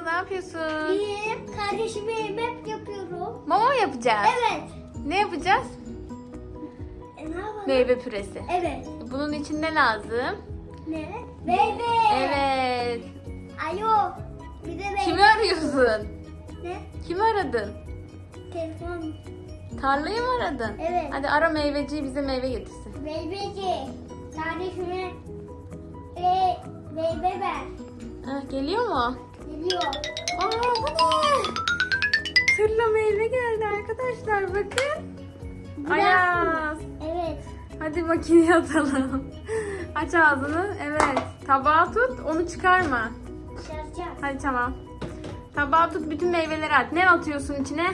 Ayaz ne yapıyorsun? Bir kardeşime yemek yapıyorum. Mama mı yapacağız? Evet. Ne yapacağız? E, ne yapalım? Meyve püresi. Evet. Bunun için ne lazım? Ne? Meyve. Evet. Alo. Bir de meyve. Kimi arıyorsun? Ne? Kimi aradın? Telefon. Tarlayı mı aradın? Evet. Hadi ara meyveciyi bize meyve getirsin. Meyveci. Kardeşime e, meyve ver. Ah, geliyor mu? Geliyor. Aa bu ne? Tırla meyve geldi arkadaşlar bakın. Biraz- Ayaz. Evet. Hadi makineye atalım. Aç ağzını. Evet. Tabağı tut. Onu çıkarma. Dışarıcağım. Hadi tamam. Tabağı tut. Bütün meyveleri at. Ne atıyorsun içine?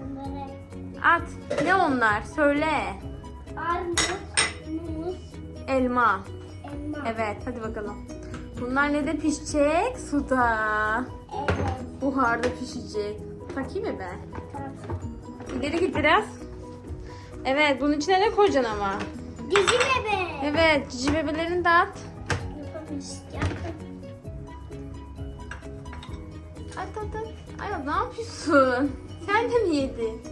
Bunları. At. Ne onlar? Söyle. Armut, muz, Elma. elma. Evet. Hadi bakalım. Bunlar ne de pişecek? Suda. Evet. Buharda pişecek. Takayım mı ben? Tamam. İleri git biraz. Evet. Bunun içine ne koyacaksın ama? Dizi bebe. Evet. Cici bebelerini de at. Yapamayacağım. At at at. Ay ne yapıyorsun? Sen de mi yedin?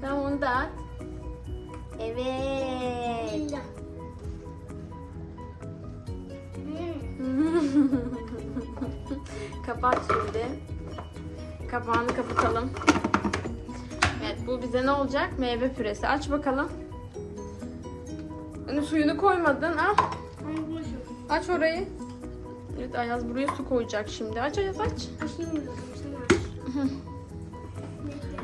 Tamam onu da at. Evet. Bismillah. Kapat şimdi. Kapağını kapatalım. Evet bu bize ne olacak? Meyve püresi. Aç bakalım. Hani suyunu koymadın. Al. Aç orayı. Evet Ayaz buraya su koyacak şimdi. Aç Ayaz aç. Açamıyorum. Sen aç. Bekle.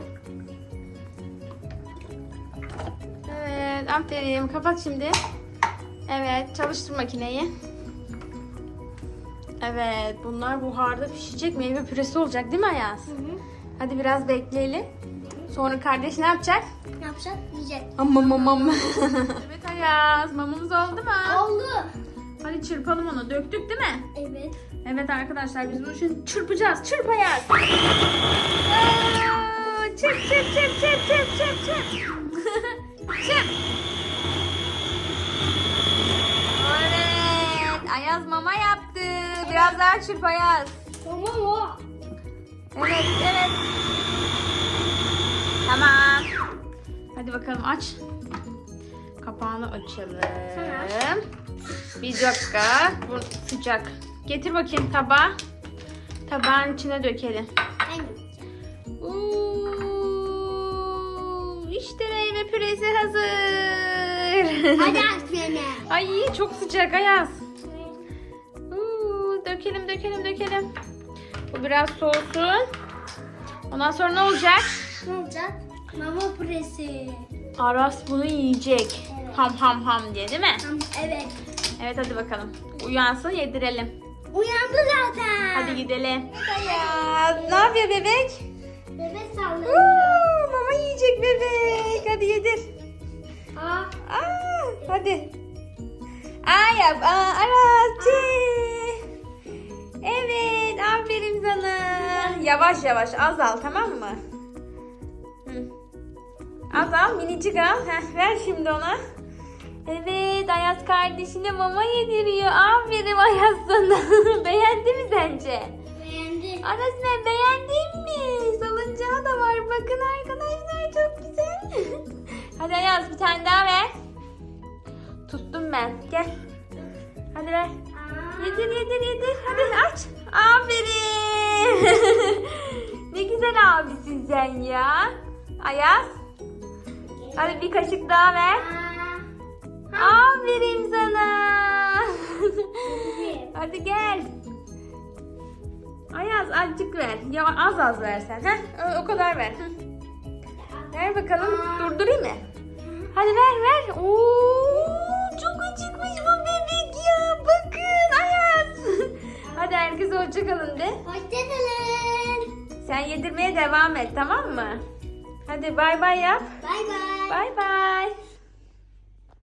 Evet aferin. Kapat şimdi. Evet çalıştır makineyi. Evet bunlar buharda pişecek meyve püresi olacak değil mi Ayaz? Hı hı. Hadi biraz bekleyelim. Sonra kardeş ne yapacak? Ne yapacak? Yiyecek. Amma mamam. evet Ayaz mamamız oldu mu? Oldu. Hadi çırpalım onu. Döktük değil mi? Evet. Evet arkadaşlar biz bunu şimdi çırpacağız. Çırp Ayaz. Aa, Çırp çırp çırp çırp çırp çırp çırp. çırp. Evet. Ayaz mama yaptı. Biraz daha çırp Ayaz. Tamam o. Evet, evet. Tamam. Hadi bakalım aç. Kapağını açalım. Tamam. Bir dakika. Bu sıcak. Getir bakayım tabağı. Tabağın içine dökelim. Uuu, işte meyve püresi hazır. Hadi aç beni. Ay çok sıcak Ayaz. Dökelim dökelim dökelim. Bu biraz soğusun. Ondan sonra ne olacak? Ne olacak? Mama püresi. Aras bunu yiyecek. Evet. Ham ham ham diye değil mi? Evet. Evet hadi bakalım. Uyansın yedirelim. Uyandı zaten. Hadi gidelim. Ya, ne yapıyor bebek? Bebek sallıyor. Uuu, mama yiyecek bebek. Hadi yedir. Aa, Aa, hadi. Aa yap. Aa, Aras. çi. Yavaş yavaş az al tamam mı? Hı. Az al minicik al. Heh, ver şimdi ona. Evet Ayaz kardeşine mama yediriyor. Aferin Ayaz sana. Beğendi mi sence? beğendi. Aras ne beğendin mi? Salıncağı da var. Bakın arkadaşlar çok güzel. Hadi Ayaz bir tane daha ver. Tuttum ben. Gel. Hadi ver. Yedir yedir yedir. Hadi aç. Aferin. ne güzel abisin sen ya. Ayaz. Hadi bir kaşık daha ver. Aferin sana. Hadi gel. Ayaz azıcık ver. Ya az az versen. Heh, o- kadar ver. Ver bakalım. Durdurayım mı? Hadi ver ver. Oo, herkese hoşçakalın de. Hoşçakalın. Sen yedirmeye devam et tamam mı? Hadi bay bay yap. Bay bay. Bay bay.